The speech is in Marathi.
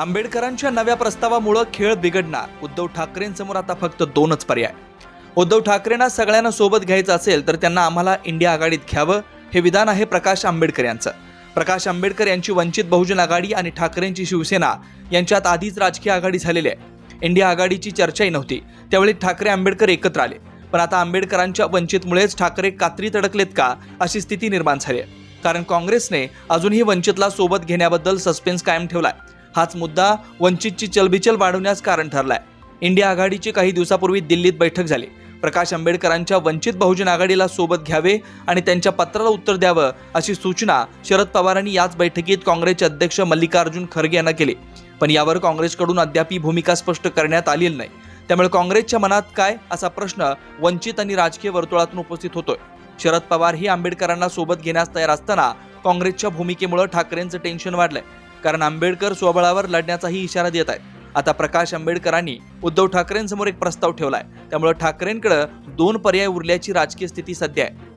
आंबेडकरांच्या नव्या प्रस्तावामुळं खेळ बिघडणार. उद्धव ठाकरेंसमोर आता फक्त दोनच पर्याय. उद्धव ठाकरेंना सगळ्यांना सोबत घ्यायचं असेल तर त्यांना आम्हाला इंडिया आघाडीत घ्यावं हे विधान आहे प्रकाश आंबेडकर यांचं. प्रकाश आंबेडकर यांची वंचित बहुजन आघाडी आणि ठाकरेंची शिवसेना यांच्यात आधीच राजकीय आघाडी झालेली आहे. इंडिया आघाडीची चर्चाही नव्हती. त्यावेळी ठाकरे आंबेडकर एकत्र आले. पण आता आंबेडकरांच्या वंचितमुळेच ठाकरे कात्रीत अडकलेत का अशी स्थिती निर्माण झाली आहे. कारण काँग्रेसने अजूनही वंचितला सोबत घेण्याबद्दल सस्पेन्स कायम ठेवलाय. हाच मुद्दा वंचितची चलबिचल वाढवण्यास कारण ठरलाय. इंडिया आघाडीची काही दिवसापूर्वी दिल्लीत बैठक झाली. प्रकाश आंबेडकरांच्या वंचित बहुजन आघाडीला सोबत घ्यावे आणि त्यांच्या पत्राला उत्तर द्यावं अशी सूचना शरद पवारांनी याच बैठकीत काँग्रेसचे अध्यक्ष मल्लिकार्जुन खरगे यांना केली. पण यावर काँग्रेसकडून अद्याप भूमिका स्पष्ट करण्यात आलेली नाही. त्यामुळे काँग्रेसच्या मनात काय असा प्रश्न वंचित आणि राजकीय वर्तुळातून उपस्थित होतोय. शरद पवार ही आंबेडकरांना सोबत घेण्यास तयार असताना काँग्रेसच्या भूमिकेमुळे ठाकरेंचं टेन्शन वाढलंय. कारण आंबेडकर स्वबळावर लढण्याचाही इशारा देत आहेत. आता प्रकाश आंबेडकरांनी उद्धव ठाकरेंसमोर एक प्रस्ताव ठेवलाय. त्यामुळे ठाकरेंकडे दोन पर्याय उरल्याची राजकीय स्थिती सध्या आहे.